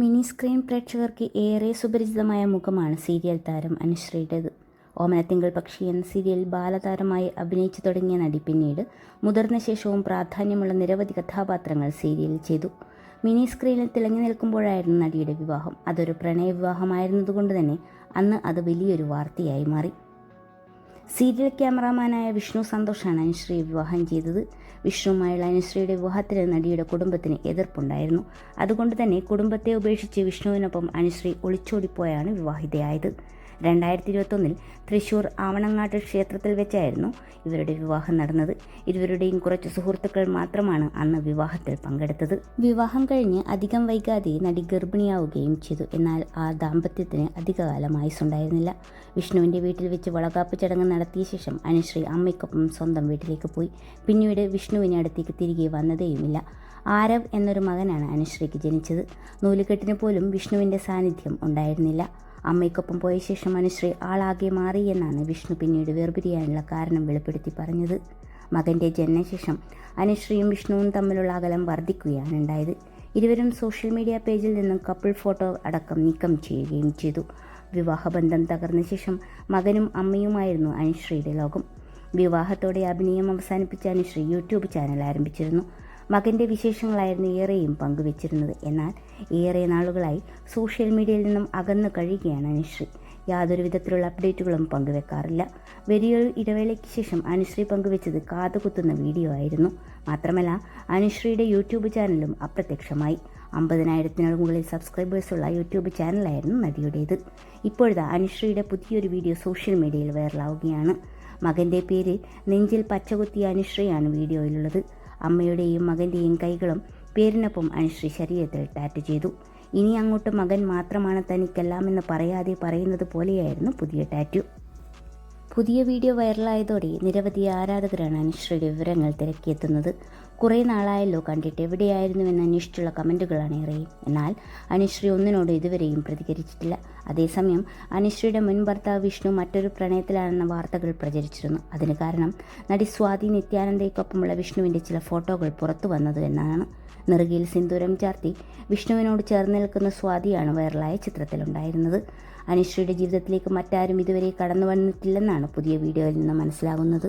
Mini screen പ്രേക്ഷകർക്ക് ഏറെ സുപരിചിതമായ മുഖമാണ് സീരിയൽ താരം അനുശ്രീയുടേത്. ഓമനത്തിങ്കൾ പക്ഷി എന്ന സീരിയൽ ബാലതാരമായി അഭിനയിച്ചു തുടങ്ങിയ നടി പിന്നീട് മുതിർന്ന ശേഷവും പ്രാധാന്യമുള്ള നിരവധി കഥാപാത്രങ്ങൾ സീരിയലിൽ ചെയ്തു. മിനി സ്ക്രീനിൽ തിളങ്ങി നിൽക്കുമ്പോഴായിരുന്നു നടിയുടെ വിവാഹം. അതൊരു പ്രണയ വിവാഹമായിരുന്നതുകൊണ്ട് തന്നെ അന്ന് അത് വലിയൊരു വാർത്തയായി മാറി. സീരിയൽ ക്യാമറാമാനായ വിഷ്ണു സന്തോഷാണ് അനുശ്രീയെ വിവാഹം ചെയ്തത്. വിഷ്ണുവുമായുള്ള അനുശ്രീയുടെ വിവാഹത്തിന് നടിയുടെ കുടുംബത്തിന് എതിർപ്പുണ്ടായിരുന്നു. അതുകൊണ്ട് തന്നെ കുടുംബത്തെ ഉപേക്ഷിച്ച് വിഷ്ണുവിനൊപ്പം അനുശ്രീ ഒളിച്ചോടിപ്പോയാണ് വിവാഹിതയായത്. രണ്ടായിരത്തി ഇരുപത്തൊന്നിൽ തൃശൂർ ആവണങ്ങാട്ട് ക്ഷേത്രത്തിൽ വെച്ചായിരുന്നു ഇവരുടെ വിവാഹം നടന്നത്. ഇരുവരുടെയും കുറച്ച് സുഹൃത്തുക്കൾ മാത്രമാണ് അന്ന് വിവാഹത്തിൽ പങ്കെടുത്തത്. വിവാഹം കഴിഞ്ഞ് അധികം വൈകാതെ നടി ഗർഭിണിയാവുകയും ചെയ്തു. എന്നാൽ ആ ദാമ്പത്യത്തിന് അധികകാലം ആയുസുണ്ടായിരുന്നില്ല വിഷ്ണുവിന്റെ വീട്ടിൽ വെച്ച് വളകാപ്പ് ചടങ്ങ് നടത്തിയ ശേഷം അനുശ്രീ അമ്മയ്ക്കൊപ്പം സ്വന്തം വീട്ടിലേക്ക് പോയി. പിന്നീട് വിഷ്ണുവിനെ അടുത്തേക്ക് തിരികെ വന്നതേയുമില്ല. ആരവ് എന്നൊരു മകനാണ് അനുശ്രീക്ക് ജനിച്ചത്. നൂലുകെട്ടിന് പോലും വിഷ്ണുവിന്റെ സാന്നിധ്യം ഉണ്ടായിരുന്നില്ല. അമ്മയ്ക്കൊപ്പം പോയ ശേഷം അനുശ്രീ ആളാകെ മാറി എന്നാണ് വിഷ്ണു പിന്നീട് വേർപിരിയാനുള്ള കാരണം വെളിപ്പെടുത്തി പറഞ്ഞത്. മകന്റെ ജനനശേഷം അനുശ്രീയും വിഷ്ണുവും തമ്മിലുള്ള അകലം വർദ്ധിക്കുകയാണ് ഉണ്ടായത്. ഇരുവരും സോഷ്യൽ മീഡിയ പേജിൽ നിന്നും കപ്പിൾ ഫോട്ടോ അടക്കം നീക്കം ചെയ്യുകയും ചെയ്തു. വിവാഹബന്ധം തകർന്ന ശേഷം മകനും അമ്മയുമായിരുന്നു അനുശ്രീയുടെ ലോകം. വിവാഹത്തോടെ അഭിനയം അവസാനിപ്പിച്ച അനുശ്രീ യൂട്യൂബ് ചാനൽ ആരംഭിച്ചിരുന്നു. മകന്റെ വിശേഷങ്ങളായിരുന്നു ഏറെയും പങ്കുവച്ചിരുന്നത്. എന്നാൽ ഏറെ നാളുകളായി സോഷ്യൽ മീഡിയയിൽ നിന്നും അകന്നു കഴിയുകയാണ് അനുശ്രീ. യാതൊരു വിധത്തിലുള്ള അപ്ഡേറ്റുകളും പങ്കുവെക്കാറില്ല. വലിയൊരു ഇടവേളയ്ക്ക് ശേഷം അനുശ്രീ പങ്കുവെച്ചത് കാതുകുത്തുന്ന വീഡിയോ ആയിരുന്നു. മാത്രമല്ല അനുശ്രീയുടെ യൂട്യൂബ് ചാനലും അപ്രത്യക്ഷമായി. അമ്പതിനായിരത്തിനു മുകളിൽ സബ്സ്ക്രൈബേഴ്സുള്ള യൂട്യൂബ് ചാനലായിരുന്നു നടിയുടേത്. ഇപ്പോഴത്തെ അനുശ്രീയുടെ പുതിയൊരു വീഡിയോ സോഷ്യൽ മീഡിയയിൽ വൈറലാവുകയാണ്. മകന്റെ പേര് നെഞ്ചിൽ പച്ചകുത്തിയ അനുശ്രീയാണ് വീഡിയോയിലുള്ളത്. അമ്മയുടെയും മകന്റെയും കൈകളും പേരിനൊപ്പം അനുശ്രീ ശരീരത്തിൽ ടാറ്റു ചെയ്തു. ഇനി അങ്ങോട്ട് മകൻ മാത്രമാണ് തനിക്കെല്ലാം എന്ന് പറയാതെ പറയുന്നത് പോലെയായിരുന്നു പുതിയ ടാറ്റു. പുതിയ വീഡിയോ വൈറലായതോടെ നിരവധി ആരാധകരാണ് അനുശ്രീയുടെ വിവരങ്ങൾ തിരക്കിയെത്തുന്നത്. കുറേ നാളായല്ലോ കണ്ടിട്ട് എവിടെയായിരുന്നുവെന്ന് അന്വേഷിച്ചുള്ള കമന്റുകളാണ് ഏറെ. എന്നാൽ അനുശ്രീ ഒന്നിനോട് ഇതുവരെയും പ്രതികരിച്ചിട്ടില്ല. അതേസമയം അനുശ്രീയുടെ മുൻ ഭർത്താവ് വിഷ്ണു മറ്റൊരു പ്രണയത്തിലാണെന്ന വാർത്തകൾ പ്രചരിച്ചിരുന്നു. അതിന് കാരണം നടി സ്വാതി നിത്യാനന്ദയ്ക്കൊപ്പമുള്ള വിഷ്ണുവിന്റെ ചില ഫോട്ടോകൾ പുറത്തു വന്നത് എന്നാണ്. നെറുകയിൽ സിന്ദൂരം ചാർത്തി വിഷ്ണുവിനോട് ചേർന്ന് നിൽക്കുന്ന സ്വാതിയാണ് വൈറലായ ചിത്രത്തിലുണ്ടായിരുന്നത്. അനുശ്രീയുടെ ജീവിതത്തിലേക്ക് മറ്റാരും ഇതുവരെ കടന്നു വന്നിട്ടില്ലെന്നാണ് പുതിയ വീഡിയോയിൽ നിന്ന് മനസ്സിലാകുന്നത്.